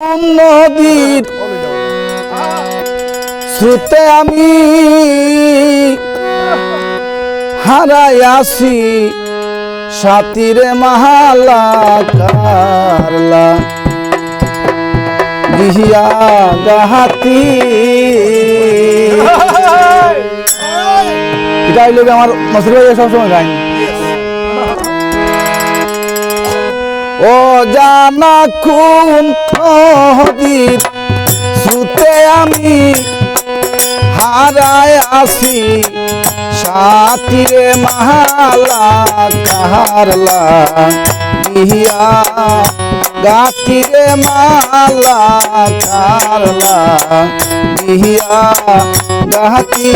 নদীর শ্রুতে আমি হারাই আসি সাতিরে মাহালা কারলা গিহিয়া গাহাতি। এটা হইলে আমার মসুর ভাই সবসময় গাইনি? ও জানা খুন নদীর শ্রুতে আমি হারায় আসি সাতিরে মালা কাহারলা গিয়া গাতিরে মালা কারলা গিয়া গাতি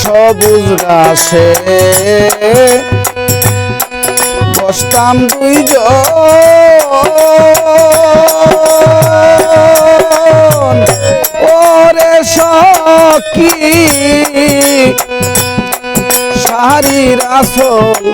সবুজ গাছে বসতাম দুইজন। ওরে সখী শাড়ির আসল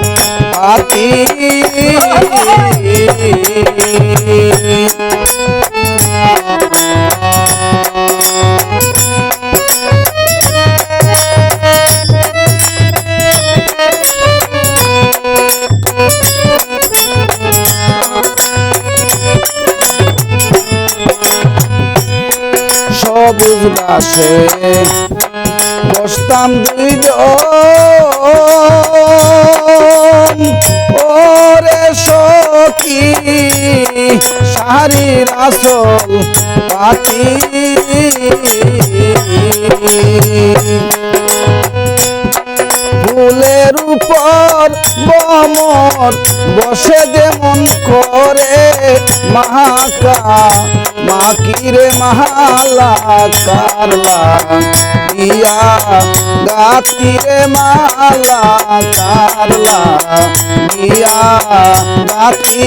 গাছে বসতাম দুইজন। ওরে সখী শাড়ির আসল পাতি ফুলের উপর বমর বসে যেমন করে মাহাকা মাকিরে মালা কারলা ইয়া গাতিরে মালা কারলা ইয়া গাতি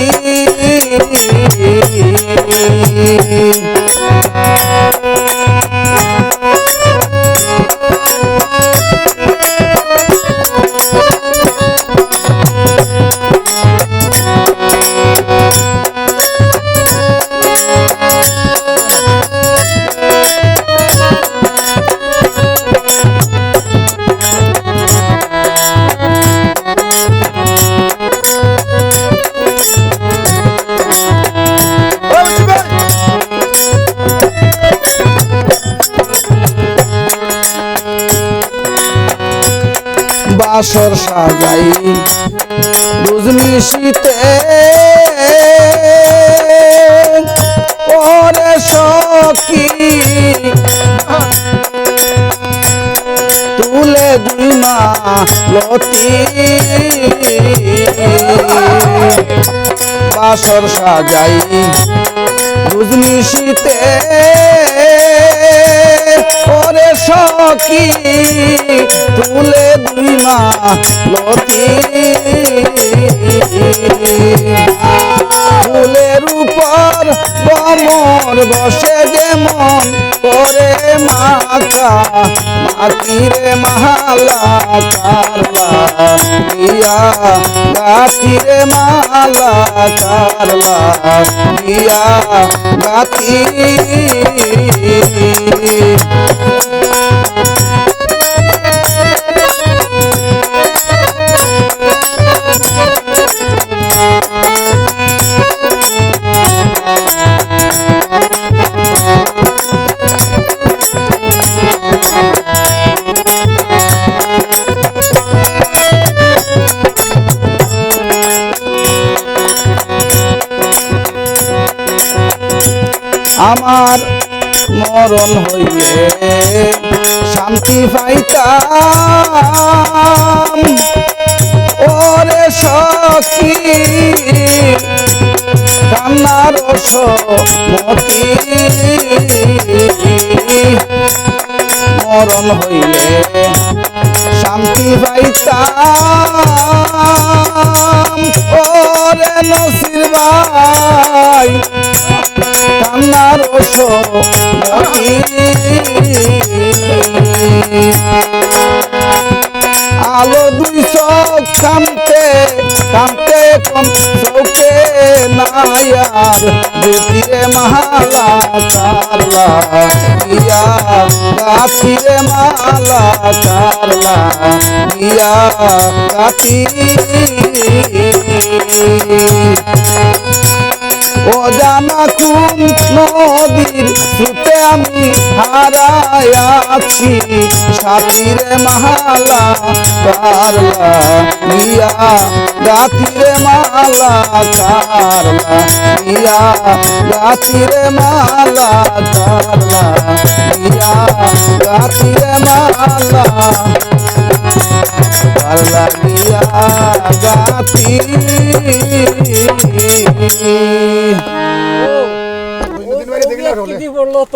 বাসর সাজাই। বুঝলি শীতে? ওরে সখী। তুলে দুই মা লতি। বাসর সাজাই। বুঝলি শীতে? ওরে সখী, তুলে দুই মা ফুলের উপর বমর বসে যেমন করে মাকা মাতিরে মালা কারলা ইয়া গাতিরে মালা কারলা ইয়া গাতি আমার মরণ হইলে শান্তি পাইতাম। ওরে সখী, কান্নার মতি মরণ হইলে শান্তি পাইতাম। ওরে নসির ভাই মতি আলো দুই চোখ কামতে কামতে কম চোখে নায়ার দুটিরে মালা কারলা ইয়া গাছিরে মালা কারলা ইয়া ও জানা কোন সুতে আমি হারায়াছি সাথীরে মালা কারলা ইয়া গাতিরে মালা কারলা ইয়া গাতিরে মালা কারলা ইয়া গাতিরে মালা। কারলা ইয়া গাতি কি বলল তো?